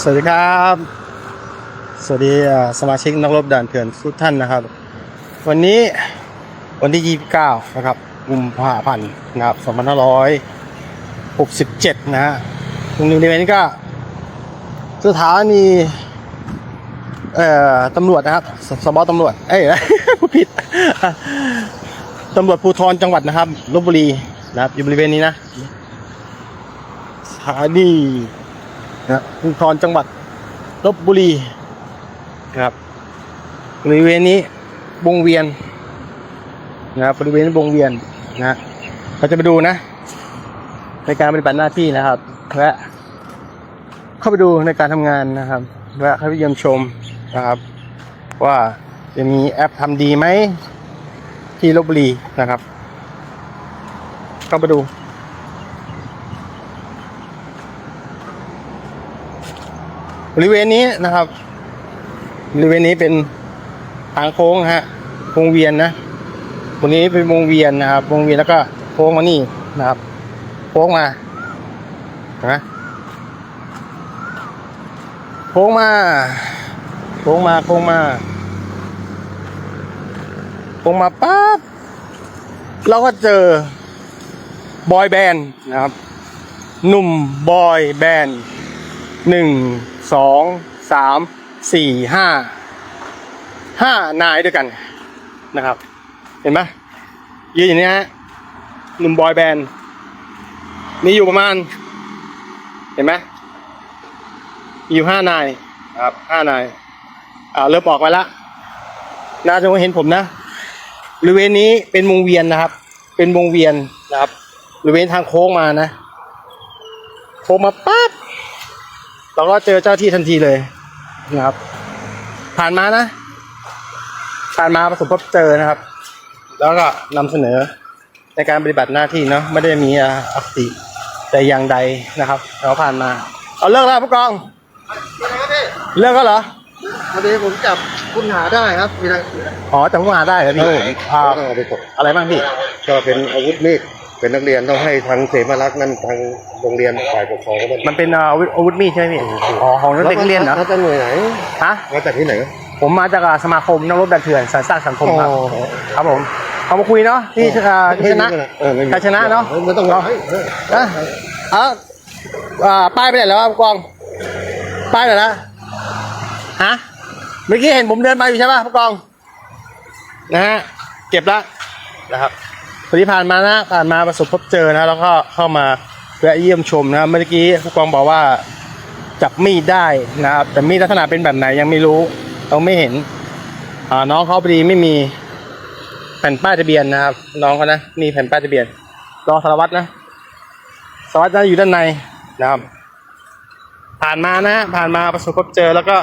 สวัสดีครับ สวัสดีสมาชิกนักรบด่านเถื่อนทุกท่านนะครับ วันนี้วันที่ 29 นะครับกุมภาพันธ์นะครับ2567 นะฮะตรงนี้นี้ก็ สถานีเอ่อตำรวจนะครับสสบตำรวจ เอ้ยพูดผิดตำรวจภูธรจังหวัดนะครับลบบุรีนะครับอยู่บริเวณนี้นะสถานี นะภูธรจังหวัดลบบุรีนะครับบริเวณนี้วงเวียนนะครับบริเวณนี้วงเวียนนะเราจะไปดูนะ ในการปฏิบัติหน้าที่นะครับและเข้าไปดูในการทำงานนะครับและเข้าไปเยี่ยมชมนะครับ ว่าจะมีแอปทำดีไหมที่ลบบุรีนะครับ เข้าไปดู บริเวณนี้นะครับ บริเวณนี้เป็นทางโค้งฮะวงเวียนนะตรงนี้เป็นวงเวียนนะครับ วงเวียนแล้วก็โค้งมานี่นะครับ โค้งมานะโค้งมา โค้งมา โค้งมา โค้งมาปั๊บ เราก็เจอบอยแบนด์นะครับ หนุ่มบอยแบนด์ หนึ่งสองสามสี่ห้าห้านายด้วยกันนะครับ เห็นไหมยืนอย่างนี้ฮะหนุ่มบอยแบนด์มีอยู่ประมาณ เห็นไหมมีอยู่ห้านายนะครับห้านายอ่าเริ่มออกมาละน่าจะเห็นผมนะบริเวณนี้เป็นวงเวียนนะครับ เป็นวงเวียนนะครับบริเวณทางโค้งมานะ โค้งมาปั๊บ เราก็เจอเจ้าที่ทันทีเลยนะครับ ผ่านมานะ ผ่านมาประสบพบเจอนะครับ แล้วก็นำเสนอในการปฏิบัติหน้าที่เนาะไม่ได้มีอ่าอคติแต่อย่างใดนะครับเราผ่านมา เอาเลิกแล้วผู้กองเลิกก็เหรอพอดีผมจับคุณหาได้ครับมีอะไรอ๋อจำผู้หาได้เหรอพี่อ่าต้องเอาไปกดอะไรบ้างพี่ก็เป็นอาวุธมีด เป็นนักเรียนต้องให้ทางเสมารักษ์นั่นทางโรงเรียนฝ่ายปกครองก็มันเป็นอาวุธอาวุธมีดใช่ไหมพี่อ๋อของนักเด็กนักเรียนเหรอมาจากหน่วยไหนฮะมาจากที่ไหนผมมาจากอ่าสมาคมนักรบดันเถื่อนสารสร้างสังคมครับ อ๋อ ครับผมเอามาคุยเนาะที่อ่าที่ชนะ เออไม่มีใครชนะเนอะ ไม่ต้องเนอะให้เอออะเอาอ่าป้ายไปไหนแล้วครับผู้กองป้ายไหนแล้วฮะเมื่อกี้เห็นผมเดินมาอยู่ใช่ป่ะผู้กองนะฮะเก็บละนะครับ พอดีผ่านมานะผ่านมาประสบพบเจอนะแล้วก็เข้ามาแวะเยี่ยมชมนะเมื่อกี้ผู้กองบอกว่าจับมีดได้นะครับแต่มีดลักษณะเป็นแบบไหนยังไม่รู้เราไม่เห็นอ่าน้องเขาพอดีไม่มีแผ่นป้ายทะเบียนนะครับ น้องเขานะมีแผ่นป้ายทะเบียนรอสารวัตรนะสารวัตรจะอยู่ด้านในนะครับ ผ่านมานะฮะผ่านมาประสบพบเจอแล้วก็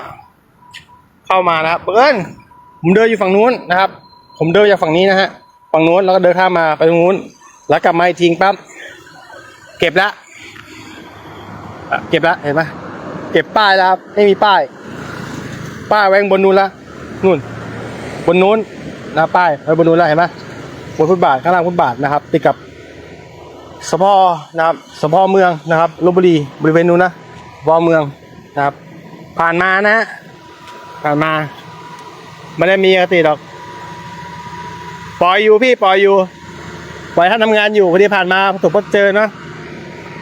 เข้ามานะครับเอิญผมเดินอยู่ฝั่งนู้นนะครับ ผมเดินจากฝั่งนี้นะฮะ ฝั่งนู้นแล้วก็เดินข้ามมาไปตรงนู้น แล้วกลับมาอีกทีปั๊บเก็บละเก็บละเห็นไหมเก็บป้ายแล้วครับไม่มีป้าย ป้ายไว้ข้างบนนู้นละนู่น บนนู้นนะป้ายไว้บนนู้นแล้วเห็นไหมบนฟุตบาทข้างล่างฟุตบาทนะครับ ติดกับสพนะครับสพเมืองนะครับลบบุรีบริเวณนู้นนะสพเมืองนะครับ ผ่านมานะฮะผ่านมาไม่ได้มีอคติหรอก ปล่อยอยู่พี่ปล่อยอยู่ปล่อยท่านทำงานอยู่พอดีผ่านมาประสบพบเจอเนอะ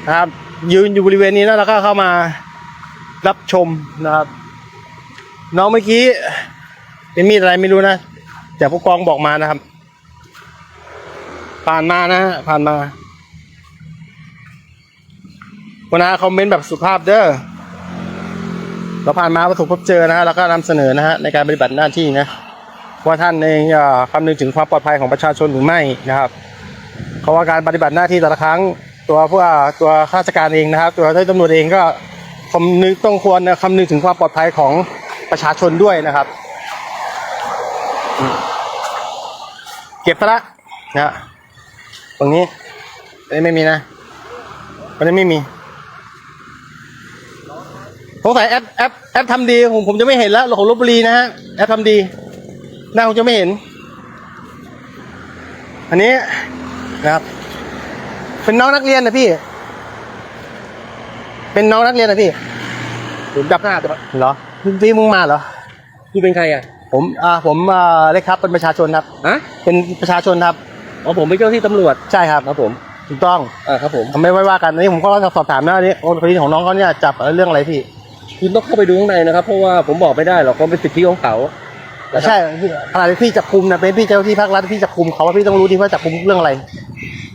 นะครับ ยืนอยู่บริเวณนี้นะแล้วก็เข้ามารับชมนะครับ น้องเมื่อกี้เป็นมีดอะไรไม่รู้นะแต่ผู้กองบอกมานะครับ ผ่านมานะฮะผ่านมาวันนาคอมเมนต์แบบสุภาพเด้อเราผ่านมาประสบพบเจอนะฮะแล้วก็นำเสนอนะฮะในการปฏิบัติหน้าที่นะ ว่าท่านเองคำนึงถึงความปลอดภัยของประชาชนหรือไม่นะครับ เพราะว่าการปฏิบัติหน้าที่แต่ละครั้งตัวผู้ว่าตัวข้าราชการเองนะครับ ตัวเจ้าตำรวจเองก็คำนึงต้องควรคำนึงถึงความปลอดภัยของประชาชนด้วยนะครับ เก็บซะละนะตรงนี้อันนี้ไม่มีนะอันนี้ไม่มีสงสัยแอปแอปแอปทำดีผมผมจะไม่เห็นแล้วของลบบุรีนะฮะแอปทำดี หน้าผมจะไม่เห็น อันนี้นะครับ เป็นน้องนักเรียนนะพี่ เป็นน้องนักเรียนนะพี่ผมจับหน้าเหรอพี่พี่มึงมาเหรอคุณเป็นใครอะ ผมอ่าผมอ่าเล็กครับเป็นประชาชนครับฮะเป็นประชาชนครับอ๋อผมเป็นเจ้าหน้าที่ตำรวจใช่ครับครับผมถูกต้องอ่าครับผมทำไมไม่ว่ากันอันนี้ผมก็สอบถามนะอันนี้โอ้คดีของน้องเขาเนี่ยจับเรื่องอะไรพี่คุณต้องเข้าไปดูข้างในนะครับ เพราะว่าผมบอกไม่ได้หรอกเพราะเป็นสิทธิของเขา ใช่ขณะที่พี่จับคุมนะเป็นพี่เจ้าหน้าที่ภาครัฐพี่จับคุมเขาว่าพี่ต้องรู้ดีว่าจับคุมเรื่องอะไร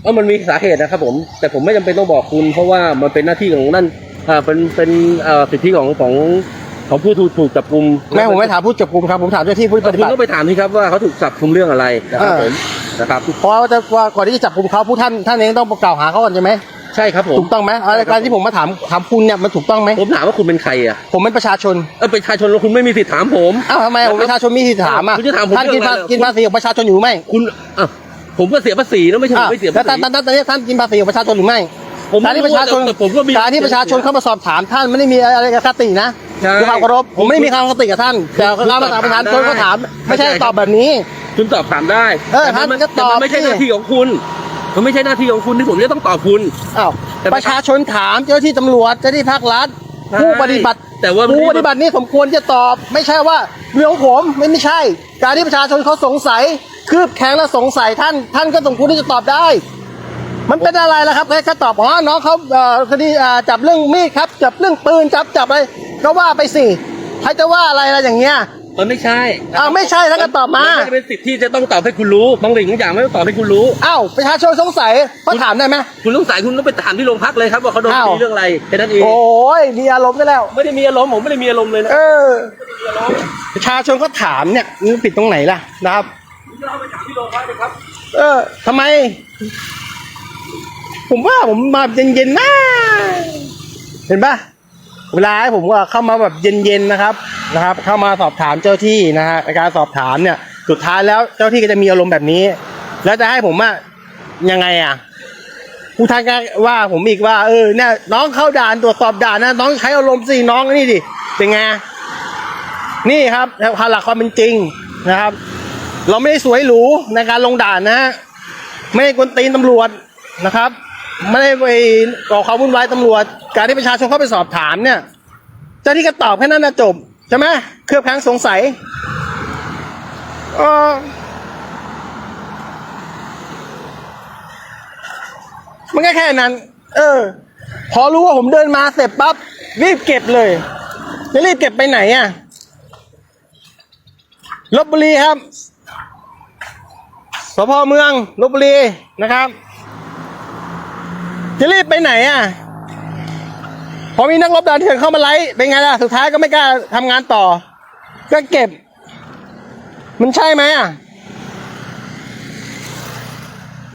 เออมันมีสาเหตุนะครับผม แต่ผมไม่จำเป็นต้องบอกคุณ เพราะว่ามันเป็นหน้าที่ของนั่นอ่าเป็นเป็นเอ่อสิทธิของของของผู้ถูกถูกจับกุมแม่ผมไม่ถามผู้จับคุมครับผมถามเจ้าหน้าที่ผู้ปฏิคุณบัติต้องไปถามที่ครับว่าเขาถูกจับกุมเรื่องอะไรนะครับเออ ผมนะครับ เพราะว่าจะว่าก่อนที่จะจับคุมเขาผู้ท่านท่านเองต้องกล่าวหาเขาก่อนใช่ไหม ใช่ครับผม ถูกต้องไหมอะไรการที่ผมมาถามถามคุณเนี่ยมันถูกต้องไหมผมถามว่าคุณเป็นใครอะผมเป็นประชาชนเออเป็นประชาชนแล้วคุณไม่มีสิทธิ์ถามผม อ้าวทำไมผมประชาชนมีสิทธิ์ถามอะคุณจะถามผมท่านกินเรื่ภาองอะไร กินภาษีของประชาชนอยู่ไหมคุณอะผมก็เสียภาษีนะไม่ใช่ผมไม่เสียแล้ภาวษี ท่านท่านท่านท่านกินภาษีของประชาชนหรือไม่ผมการไม่ที่ประชาชนแต่ผมก็มีการที่ประชาชนเข้ามาสอบถามท่านไม่ได้มีอะไรกับคตินะใช่ด้วยความเคารพผมไม่ได้มีความคติกับท่านแต่การมาถามประชาชนเขาถาม ไม่ใช่ตอบแบบนี้ คุณตอบถามได้เออแต่มัท่านก็ตอบแต่มันไม่ใช่สิ หน้าที่ของคุณ มันไม่ใช่หน้าที่ของคุณที่ผมจะต้องตอบคุณ อ้าวแต่ประชาชนถามเจ้าหน้าที่ตำรวจเจ้าหน้าที่ภาครัฐใช่ผู้ปฏิบัติแต่ว่าผู้ปฏิบัตินี่สมควรจะตอบ ไม่ใช่ว่าเรื่องของผมไม่ไม่ใช่ การที่ประชาชนเขาสงสัย คืบแข็งและสงสัยท่าน ท่านก็สมควรที่จะตอบได้ มันเป็นอะไรล่ะครับแค่แค่ตอบอ๋อน้องเขาเอ่อคดีอ่าจับเรื่องมีดครับ จับเรื่องปืนจับจับอะไรก็ว่าไปสิใครจะว่าอะไรล่ะอย่างเงี้ย มันไม่ใช่อ้าวไม่ใช่ท่านก็ตอบมานไม่ได้เป็นสิทธิ์ที่จะต้องตอบให้คุณรู้บางสิ่งบางอย่างไม่ต้องตอบให้คุณรู้ อ้าวประชาชนสงสัยเขาถามได้ไหม คุณต้องสายคุณต้องไปถามที่โรงพักเลยครับว่าเขาโดนอ้าวคดีเรื่องอะไรแค่นั้นเองโอ้ยมีอารมณ์กันแล้ว ไม่ได้มีอารมณ์ผมไม่ได้มีอารมณ์เลยนะเออ ประชาชนก็ถามเนี่ยมันผิดตรงไหนล่ะนะครับเราไปถามที่โรงพักเลยครับเออทำไม ผมว่าผมมาเย็นๆนะเห็นปะ เวลาให้ผมก็เข้ามาแบบเย็นๆนะครับนะครับ เข้ามาสอบถามเจ้าที่นะฮะในการสอบถามเนี่ยสุดท้ายแล้วเจ้าที่ก็จะมีอารมณ์แบบนี้ แล้วจะให้ผมอะยังไงอะผู้ท่านก็ว่าผมอีกว่า เออเนี่ยน้องเข้าด่านตรวจสอบด่านนะน้องใช้อารมณ์สิน้องนี่ดิเป็นไงนี่ครับควาหลักความเป็นจริงนะครับ เราไม่ได้สวยหรูในการลงด่านนะฮะไม่ได้กวนตีนตำรวจนะครับ ไม่ได้ไปก่อความวุ่นวายตำรวจ การที่ประชาชนเข้าไปสอบถามเนี่ย เจ้าที่ก็ตอบแค่นั้นนะจบใช่ไหมเครือบแคลงสงสัยเออมันก็แค่นั้น เออ พอรู้ว่าผมเดินมาเสร็จปั๊บรีบเก็บเลยจะรีบเก็บไปไหนอะลบบุรีครับสพเมืองลบบุรีนะครับ จะรีบไปไหนอะ พอมีนักรบด่านเถื่อนเข้ามาไล่เป็นไงล่ะ สุดท้ายก็ไม่กล้าทำงานต่อ ก็เก็บ มันใช่ไหมอะ